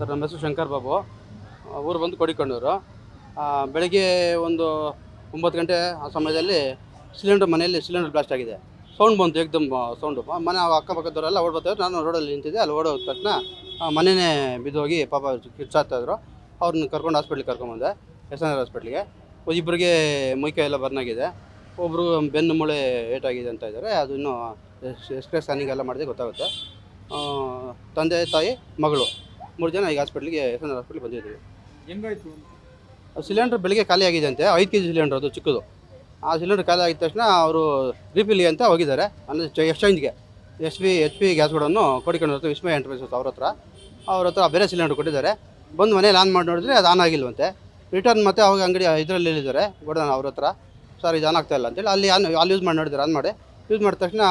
Sir, ನಮ್ಮ ಹೆಸರು ಶಂಕರ್ ಬಾಬು. ಊರು ಬಂದು ಕೊಡಿಕೊಂಡವರು ಬೆಳಗ್ಗೆ ಒಂದು ಒಂಬತ್ತು ಗಂಟೆ ಆ ಸಮಯದಲ್ಲಿ ಸಿಲಿಂಡರ್ ಮನೆಯಲ್ಲಿ ಸಿಲಿಂಡರ್ ಬ್ಲಾಸ್ಟ್ ಆಗಿದೆ. ಸೌಂಡ್ ಬಂತು, ಏಕ್ದಮ್ ಸೌಂಡು. ಮನೆ ಅಕ್ಕಪಕ್ಕದವರೆಲ್ಲ ಓಡ್ ಬರ್ತಾರೆ ನಾನು ರೋಡಲ್ಲಿ ನಿಂತಿದ್ದೆ, ಅಲ್ಲಿ ಓಡೋ ತಕ್ಷಣ ಮನೆಯೇ ಬಿದ್ದೋಗಿ ಪಾಪ ಕಿರ್ಚಾಗ್ತಾಯಿದ್ರು ಅವ್ರನ್ನ ಕರ್ಕೊಂಡು ಹಾಸ್ಪಿಟ್ಲಿಗೆ ಕರ್ಕೊಂಬಂದೆ ಎಸ್ ಎನ್ ಆರ್ ಹಾಸ್ಪಿಟ್ಲಿಗೆ ಇಬ್ಬರಿಗೆ ಮೈಕೈ ಎಲ್ಲ ಬರ್ನ್ ಆಗಿದೆ. ಒಬ್ಬರು ಬೆನ್ನು ಮೂಳೆ ಏಟಾಗಿದೆ ಅಂತ ಇದ್ದಾರೆ. ಅದು ಇನ್ನೂ ಎಕ್ಸ್ಪ್ರೆಸ್ ಸ್ಕ್ಯಾನಿಂಗ್ ಎಲ್ಲ ಮಾಡಿದೆ ಗೊತ್ತಾಗುತ್ತೆ. ತಂದೆ, ತಾಯಿ, ಮಗಳು. ಮೂರು ಜನ ಈಗ ಹಾಸ್ಪಿಟ್ಲಿಗೆ ಎಸ್ ಎನ್ ಆರ್ ಹಾಸ್ಪಿಟ್ಲಿಗೆ ಬಂದಿದ್ದೀವಿ. ಹೆಂಗಾಯ್ತು? ಸಿಲಿಂಡರ್ ಬೆಳಿಗ್ಗೆ ಖಾಲಿ ಆಗಿದೆ ಅಂತೆ ಐದು ಕೆ ಜಿ ಸಿಲಿಂಡರ್ ಅದು ಚಿಕ್ಕದು. ಆ ಸಿಲಿಂಡರ್ ಖಾಲಿ ಆಗಿದ ತಕ್ಷಣ ಅವರು ರಿಫಿಲ್ಗೆ ಅಂತ ಹೋಗಿದ್ದಾರೆ ಅಂದರೆ ಎಕ್ಸ್ಚೇಂಜ್ಗೆ ಎಸ್ ಪಿ ಎಚ್ ಪಿ ಗ್ಯಾಸ್ಗಳನ್ನು ಕೊಡಿಕೊಂಡು ವಿಸ್ಮಯ ಎಂಟರ್ಪ್ರೈಸಸ್ ಅವ್ರ ಹತ್ರ. ಅವ್ರ ಹತ್ರ ಬೇರೆ ಸಿಲಿಂಡರ್ ಕೊಟ್ಟಿದ್ದಾರೆ. ಬಂದು ಮನೇಲಿ ಆನ್ ಮಾಡಿ ನೋಡಿದ್ರೆ ಅದು ಆನ್ ಆಗಿಲ್ವಂತೆ. ರಿಟರ್ನ್ ಮತ್ತೆ ಅವಾಗ ಅಂಗಡಿ ಇದರಲ್ಲಿ ಹೇಳಿದ್ದಾರೆ ಗೋಡನ್ ಅವ್ರ ಹತ್ರ. ಸರ್ ಇದು ಆನ್ ಆಗ್ತಾ ಇಲ್ಲ ಅಂತೇಳಿ ಅಲ್ಲಿ ಆನ್ ಅಲ್ಲಿ ಯೂಸ್ ಮಾಡಿ ನೋಡಿದ್ದಾರೆ ಆನ್ ಮಾಡಿ. ಯೂಸ್ ಮಾಡಿದ ತಕ್ಷಣ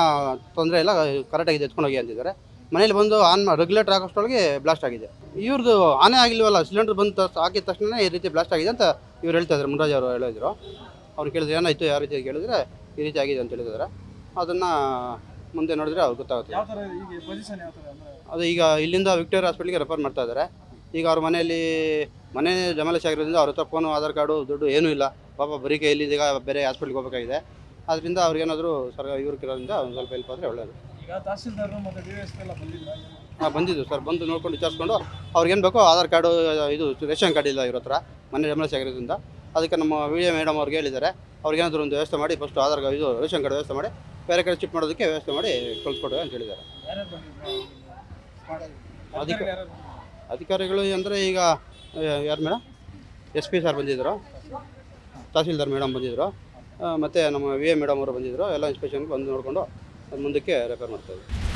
ತೊಂದರೆ ಇಲ್ಲ ಕರೆಕ್ಟಾಗಿ ಎತ್ಕೊಂಡು ಹೋಗಿ ಅಂತಿದ್ದಾರೆ. ಮನೇಲಿ ಬಂದು ಆನ್ ರೆಗ್ಯುಲೇಟರ್ ಹಾಕೋಷ್ಟೊಳಗೆ ಬ್ಲಾಸ್ಟ್ ಆಗಿದೆ. ಇವ್ರದ್ದು ಆನೆ ಆಗಿಲ್ವಲ್ಲ ಸಿಲಿಂಡರ್ ಬಂದ ಹಾಕಿದ ತಕ್ಷಣ ಈ ರೀತಿ ಬ್ಲಾಸ್ಟ್ ಆಗಿದೆ ಅಂತ ಇವ್ರು ಹೇಳ್ತಾ ಇದ್ದಾರೆ ಮುನ್ರಾಜ್ ಅವರು ಹೇಳಿದ್ರು. ಅವ್ರು ಕೇಳಿದ್ರೆ ಏನಾಯಿತು ಯಾವ ರೀತಿ ಕೇಳಿದ್ರೆ ಈ ರೀತಿ ಆಗಿದೆ ಅಂತ ಹೇಳಿದ್ರೆ ಅದನ್ನು ಮುಂದೆ ನೋಡಿದ್ರೆ ಅವ್ರು ಗೊತ್ತಾಗುತ್ತೆ. ಅದು ಈಗ ಇಲ್ಲಿಂದ ವಿಕ್ಟೋರಿಯಾ ಹಾಸ್ಪಿಟ್ಲಿಗೆ ರೆಫರ್ ಮಾಡ್ತಾ ಇದ್ದಾರೆ. ಈಗ ಅವ್ರ ಮನೆಯಲ್ಲಿ ಮನೆ ಜಮಾಲೇಶ್ ಆಗಿರೋದ್ರಿಂದ ಅವ್ರ ಹತ್ರ ಫೋನು ಆಧಾರ್ ಕಾರ್ಡು ದುಡ್ಡು ಏನೂ ಇಲ್ಲ. ಪಾಪ ಬರೀ ಕೈಯಲ್ಲಿ ಈಗ ಬೇರೆ ಹಾಸ್ಪಿಟ್ಲಿಗೆ ಹೋಗಬೇಕಾಗಿದೆ. ಅದರಿಂದ ಅವ್ರಿಗೇನಾದರೂ ಸರ್ಕಾರ ಇವ್ರಿಗೆ ಇರೋದ್ರಿಂದ ಒಂದು ಸ್ವಲ್ಪ ಹೆಲ್ಪ್ ಆದರೆ ಒಳ್ಳೆಯದು ಈಗ ತಹಸೀಲ್ದಾರರು ಮತ್ತು ಡಿ ಎಸ್ ಎಲ್ಲ ಬಂದಿಲ್ಲ. ಹಾಂ ಬಂದಿದ್ದು ಸರ್. ಬಂದು ನೋಡ್ಕೊಂಡು ವಿಚಾರಿಸ್ಕೊಂಡು ಅವ್ರಿಗೇನು ಬೇಕೋ ಆಧಾರ್ ಕಾರ್ಡು ಇದು ರೇಷನ್ ಕಾರ್ಡ್ ಇಲ್ಲ ಇವ್ರ ಹತ್ರ ಮನೆ ಜಮಾಲೇಶ್ ಆಗಿರೋದ್ರಿಂದ. ಅದಕ್ಕೆ ನಮ್ಮ ವಿ ಎ ಮೇಡಮ್ ಅವ್ರಿಗೆ ಹೇಳಿದ್ದಾರೆ. ಅವ್ರಿಗೇನಾದರೂ ಒಂದು ವ್ಯವಸ್ಥೆ ಮಾಡಿ ಫಸ್ಟ್ ಆಧಾರ್ ಕಾರ್ಡ್ ಇದು ರೇಷನ್ ಕಾರ್ಡ್ ವ್ಯವಸ್ಥೆ ಮಾಡಿ ಬೇರೆ ಕಡೆ ಚಿಪ್ ಮಾಡೋದಕ್ಕೆ ವ್ಯವಸ್ಥೆ ಮಾಡಿ ಕಳಿಸ್ಕೊಡುವೆ ಅಂತ ಹೇಳಿದ್ದಾರೆ. ಅಧಿಕಾರಿ ಅದಕ್ಕೆ- ಅಧಿಕಾರಿಗಳು ಅಂದರೆ ಈಗ ಯಾರು ಮೇಡಮ್ ಎಸ್ ಪಿ ಸರ್ ಬಂದಿದ್ದರು ತಹಸೀಲ್ದಾರ್ ಮೇಡಮ್ ಬಂದಿದ್ದರು ಮತ್ತು ನಮ್ಮ ವಿ ಎ ಮೇಡಮ್ ಅವರು ಬಂದಿದ್ದರು ಎಲ್ಲ ಇನ್ಸ್ಪೆಕ್ಷನ್ಗೆ ಬಂದು ನೋಡಿಕೊಂಡು ಮುಂದಕ್ಕೆ ರೆಫರ್ ಮಾಡ್ತಾಯಿದ್ವಿ